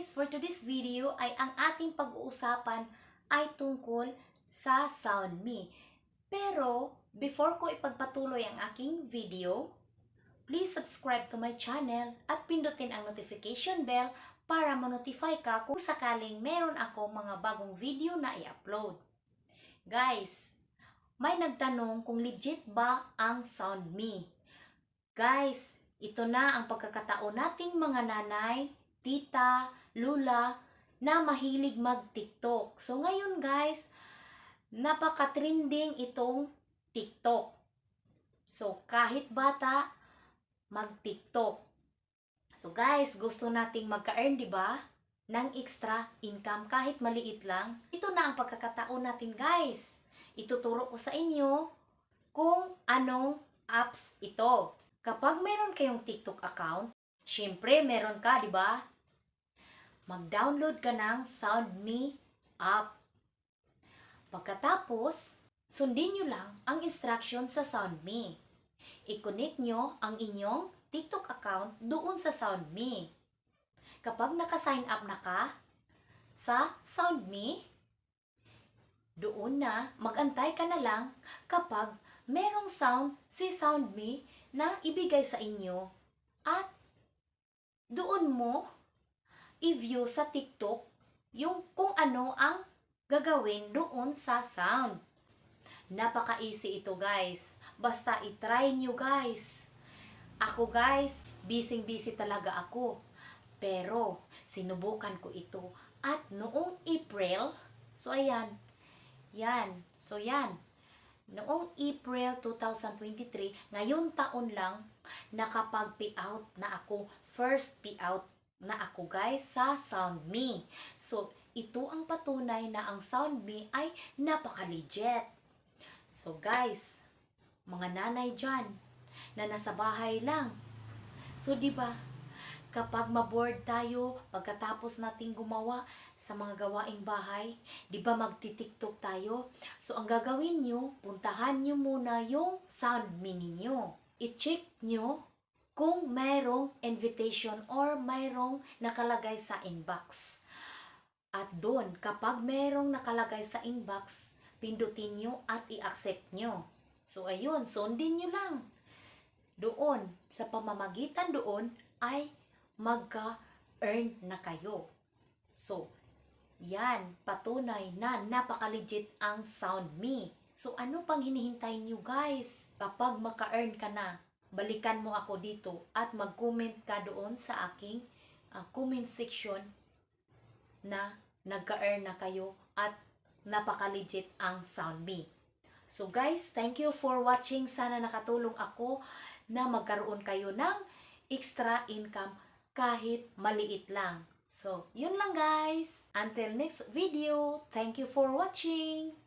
guys! For today's video ay ang ating pag-uusapan ay tungkol sa SoundMe. Pero, before ko ipagpatuloy ang aking video, please subscribe to my channel at pindutin ang notification bell para ma-notify ka kung sakaling meron ako mga bagong video na i-upload. Guys, may nagtanong kung legit ba ang SoundMe. Guys, ito na ang pagkakataon nating mga nanay, tita, lula, na mahilig mag-TikTok. So ngayon guys, napaka-trending itong TikTok. So kahit bata, mag-TikTok. So guys, gusto nating magka-earn, di ba? Ng extra income kahit maliit lang. Ito na ang pagkakataon natin guys. Ituturo ko sa inyo kung anong apps ito. Kapag meron kayong TikTok account, syempre meron ka, di ba? Mag-download ka ng SoundMe app. Pagkatapos, sundin nyo lang ang instruction sa SoundMe. I-connect nyo ang inyong TikTok account doon sa SoundMe. Kapag naka-sign up na ka sa SoundMe, doon na magantay ka na lang kapag merong sound si SoundMe na ibigay sa inyo at doon mo i-view sa TikTok yung kung ano ang gagawin doon sa sound. Napaka-easy ito guys. Basta i-try nyo guys. Ako guys, busy-busy talaga ako. Pero sinubukan ko ito at noong April, so ayan, yan, so yan, Noong April 2023, ngayon taon lang, nakapag-payout na ako. First payout na ako guys sa SoundMe. So, ito ang patunay na ang SoundMe ay napaka-legit. So guys, mga nanay dyan, na nasa bahay lang. So, di ba, kapag maboard tayo pagkatapos nating gumawa sa mga gawaing bahay, di ba magti-tiktok tayo? So, ang gagawin nyo, puntahan nyo muna yung SoundMe ninyo. I-check nyo kung mayroong invitation or mayroong nakalagay sa inbox. At doon, kapag mayroong nakalagay sa inbox, pindutin nyo at i-accept nyo. So, ayun, sundin nyo lang. Doon, sa pamamagitan doon, ay magka-earn na kayo. So, yan, patunay na napaka-legit ang SoundMe. So, ano pang hinihintay nyo guys? Kapag maka-earn ka na, balikan mo ako dito at mag-comment ka doon sa aking ah, comment section na nagka-earn na kayo at napaka-legit ang SoundMe. So guys, thank you for watching. Sana nakatulong ako na magkaroon kayo ng extra income kahit maliit lang. So, yun lang guys. Until next video, thank you for watching.